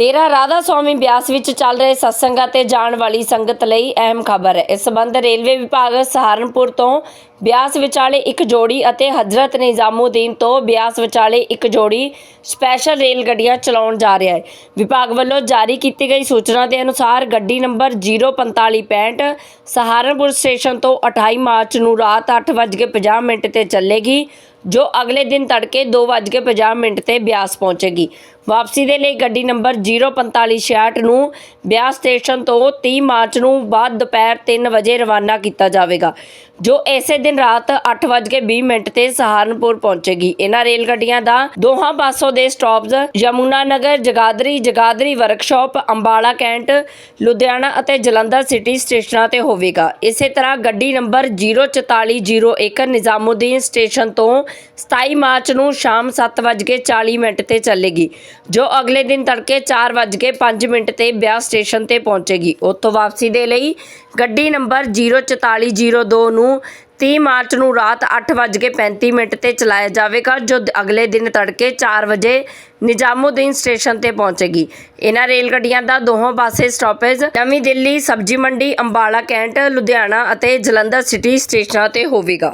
ਡੇਰਾ ਰਾਧਾ ਸਵਾਮੀ ਬਿਆਸ ਵਿੱਚ ਚੱਲ ਰਹੇ ਸਤਸੰਗਾਂ ਤੇ ਜਾਣ ਵਾਲੀ ਸੰਗਤ ਲਈ ਅਹਿਮ ਖਬਰ ਹੈ। ਇਸ ਸੰਬੰਧ ਰੇਲਵੇ ਵਿਭਾਗ ਸਹਾਰਨਪੁਰ ਤੋਂ ਬਿਆਸ ਵਿਚਾਲੇ ਇੱਕ ਜੋੜੀ ਅਤੇ ਹਜ਼ਰਤ ਨਿਜ਼ਾਮੂਦੀਨ ਤੋਂ ਬਿਆਸ ਵਿਚਾਲੇ ਇੱਕ ਜੋੜੀ ਸਪੈਸ਼ਲ ਰੇਲ ਗੱਡੀਆਂ ਚਲਾਉਣ ਜਾ ਰਿਹਾ ਹੈ। ਵਿਭਾਗ ਵੱਲੋਂ ਜਾਰੀ ਕੀਤੀ ਗਈ ਸੂਚਨਾ ਦੇ ਅਨੁਸਾਰ ਗੱਡੀ ਨੰਬਰ 04565 ਸਹਾਰਨਪੁਰ ਸਟੇਸ਼ਨ ਤੋਂ 28 ਮਾਰਚ ਨੂੰ ਰਾਤ 8:50 ਮਿੰਟ ਤੇ ਚੱਲੇਗੀ, ਜੋ ਅਗਲੇ ਦਿਨ ਤੜਕੇ 2:50 ਮਿੰਟ ਤੇ ਬਿਆਸ ਪਹੁੰਚੇਗੀ। ਵਾਪਸੀ ਦੇ ਲਈ ਗੱਡੀ ਨੰਬਰ 04566 ਨੂੰ ਬਿਆਸ ਸਟੇਸ਼ਨ ਤੋਂ 30 ਮਾਰਚ ਨੂੰ ਬਾਅਦ ਦੁਪਹਿਰ 3 ਵਜੇ ਰਵਾਨਾ ਕੀਤਾ ਜਾਵੇਗਾ, ਜੋ ਇਸੇ ਦਿਨ ਰਾਤ 8:20 ਮਿੰਟ ਤੇ ਸਹਾਰਨਪੁਰ ਪਹੁੰਚੇਗੀ। ਇਹਨਾਂ ਰੇਲ ਗੱਡੀਆਂ ਦਾ ਦੋਹਾਂ ਪਾਸੋਂ ਦੇ stops Yamuna Nagar, Jagadhri Jagadhri workshop Ambala cantt, Ludhiana ਅਤੇ ਜਲੰਧਰ ਸਿਟੀ ਸਟੇਸ਼ਨਾਂ ਤੇ ਹੋਵੇਗਾ। ਇਸੇ ਤਰ੍ਹਾਂ ਗੱਡੀ ਨੰਬਰ 04401 ਨਿਜ਼ਾਮੂਦੀਨ ਸਟੇਸ਼ਨ ਤੋਂ 27 ਮਾਰਚ ਨੂੰ ਸ਼ਾਮ 7:40 ਮਿੰਟ ਤੇ ਚੱਲੇਗੀ, ਜੋ ਅਗਲੇ ਦਿਨ ਤੜਕੇ 4:05 ਮਿੰਟ ਤੇ ਬਿਆਸ ਸਟੇਸ਼ਨ ਤੇ ਪਹੁੰਚੇਗੀ। ਉੱਥੋਂ ਵਾਪਸੀ ਦੇ ਲਈ ਗੱਡੀ ਨੰਬਰ 04402 ਨੂੰ 30 ਮਾਰਚ ਨੂੰ ਰਾਤ 8:35 ਮਿੰਟ ਤੇ ਚਲਾਇਆ ਜਾਵੇਗਾ, ਜੋ ਅਗਲੇ ਦਿਨ ਤੜਕੇ 4 ਵਜੇ ਨਿਜ਼ਾਮੁਦੀਨ ਸਟੇਸ਼ਨ ਤੇ ਪਹੁੰਚੇਗੀ। ਇਹਨਾਂ ਰੇਲ ਗੱਡੀਆਂ ਦਾ ਦੋਹਾਂ ਪਾਸੇ ਸਟਾਪੇਜ, ਨਵੀਂ ਦਿੱਲੀ, ਸਬਜ਼ੀ ਮੰਡੀ, ਅੰਬਾਲਾ ਕੈਂਟ, ਲੁਧਿਆਣਾ ਅਤੇ ਜਲੰਧਰ ਸਿਟੀ ਸਟੇਸ਼ਨਾਂ ਤੇ ਹੋਵੇਗਾ।